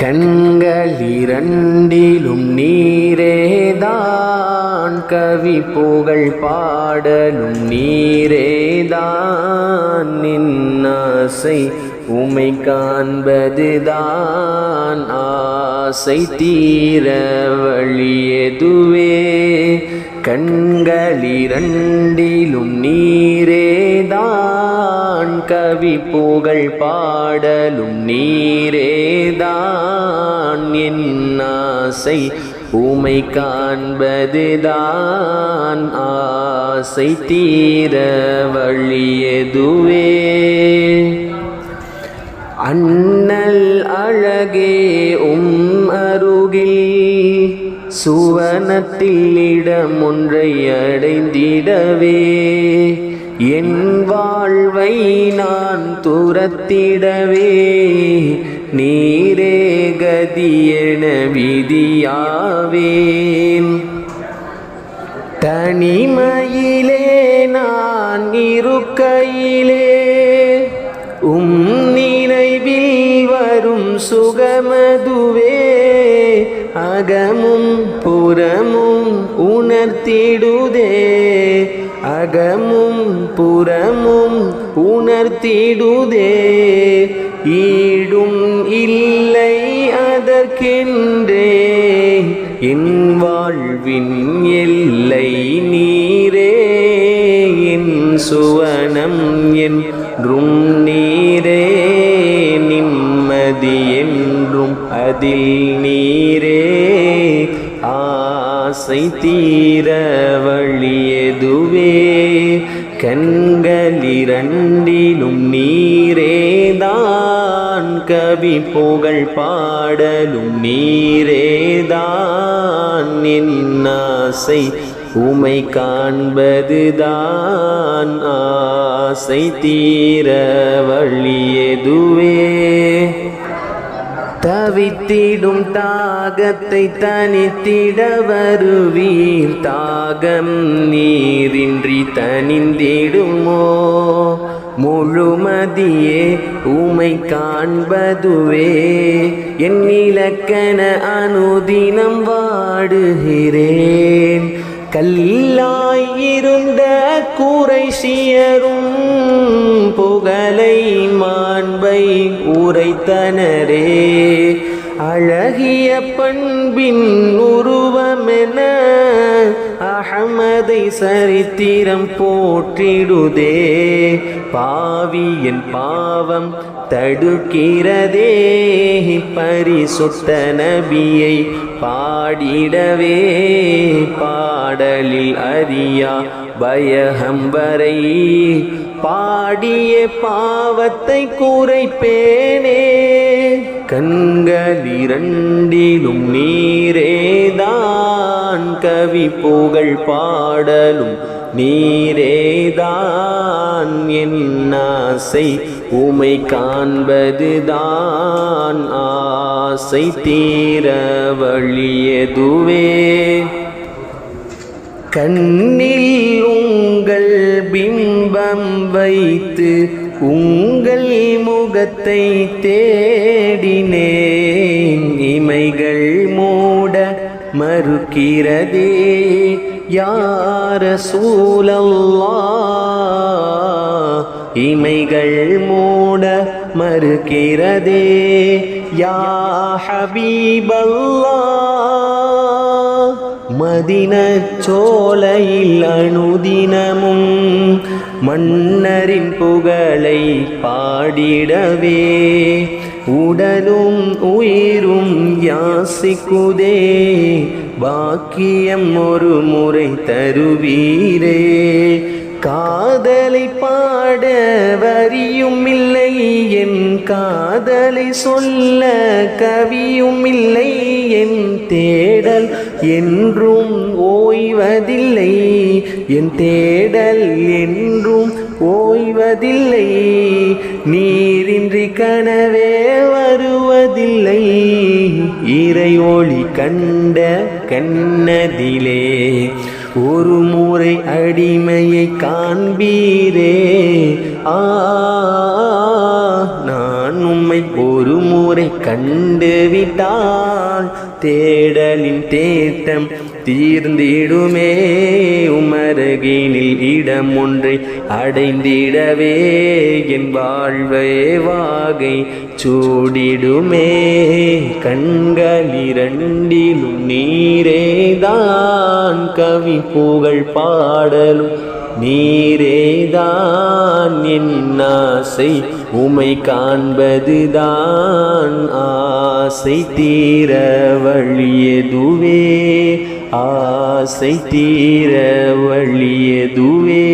கண்கள் இரண்டிலும் நீரேதான் கவி புகழ் பாடலும் நீரேதான். நின்னாசை உமை காண்பதுதான் ஆசை தீர வழியதுவே கண்களிரண்டிலும் நீரேதான் கவி புகழ் பாடலும் நீரேதான். என் ஆசை உமை காண்பதுதான் ஆசை தீர வழியதுவே. அண்ணல் அழகே உம் அரு சுவனத்தில் இடம் ஒன்றை அடைந்திடவே என் வாழ்வை நான் துரத்திடவே நீரே கதியென விதியாவேன். தனிமையிலே நான் இருக்கையிலே உம் நினைவில் வரும் சுகமதுவே அகமும் புறமும் உணர்த்திடுதே. அகமும் புறமும் உணர்த்திடுதே. ஈடும் இல்லை அதற்கென்றே. என் வாழ்வின் எல்லை நீரே. என் சுவனம் என் அதில் நீரே ஆசை தீர வழியதுவே. கண்களிரண்டிலும் நீரேதான் கவி புகழ் பாடலும் நீரேதான் என் ஆசை. உமை காண்பதுதான் ஆசை தீர வழியதுவே. தவித்திடும் தாகத்தை தனித்திட வருவீர். தாகம் நீரின்றி தனிந்திடுமோ? முழுமதியே உமை காண்பதுவே. என் இலக்கண அனுதினம் வாடுகிறேன். கல்லாயிருந்த குறைசியரும் புகழை மாண்பை உரைத்தனரே. அழகிய பண்பின் உரு அகமதை சரித்திரம் போற்றிடுதே. பாவியின் பாவம் தடுக்கிறதே. பரிசுத்த நபியை பாடிடவே. பாடலில் அறியா பயஹம்பரை பாடிய பாவத்தை குறைப்பேனே. கண்கள் இரண்டிலும் நீரேதான் கவி புகழ் பாடலும் நீரேதான் என் ஆசை. உமை காண்பதுதான் ஆசை. தீர வழியதுவே. கண்ணில் உங்கள் பிம்பம் வைத்து உங்கள் முகத்தை தேடினேன். இமைகள் மறுக்கிறதே யார சூழல்லா இமைகள் மூட மறுக்கிறதே யா ஹபீபல்லா மதின சோலையில் அனுதினமும் மன்னரின் புகழை பாடிடவே உடலும் உயிரும் யாசிக்குதே. பாக்கியம் ஒரு முறை தருவீரே. காதலை பாட வரியும் இல்லை என் காதலை சொல்ல கவியும் இல்லை என் தேடல் என்றும் ஓய்வதில்லை. என் தேடல் என்றும் ஓய்வதில்லை. நீரின்றி கனவே இறை கண்ட கண்ணதிலே ஒரு முறை அடிமையை காண்பீரே. ஆ நான் உம்மை ஒரு முறை கண்டு விட்டால் தேடலின் தேட்டம் தீர்ந்திடுமே. உமரகினில் இடம் ஒன்றை அடைந்திடவே என் வாழ்வே வாகை சூடிடுமே. கண்கள் இரண்டிலும் நீரேதான் கவி புகழ் பாடலும். நீரேதான் என் ஆசை உமை காண்பதுதான் ஆசை. தீர வழியதுவே ஆசை தீர வழியதுவே.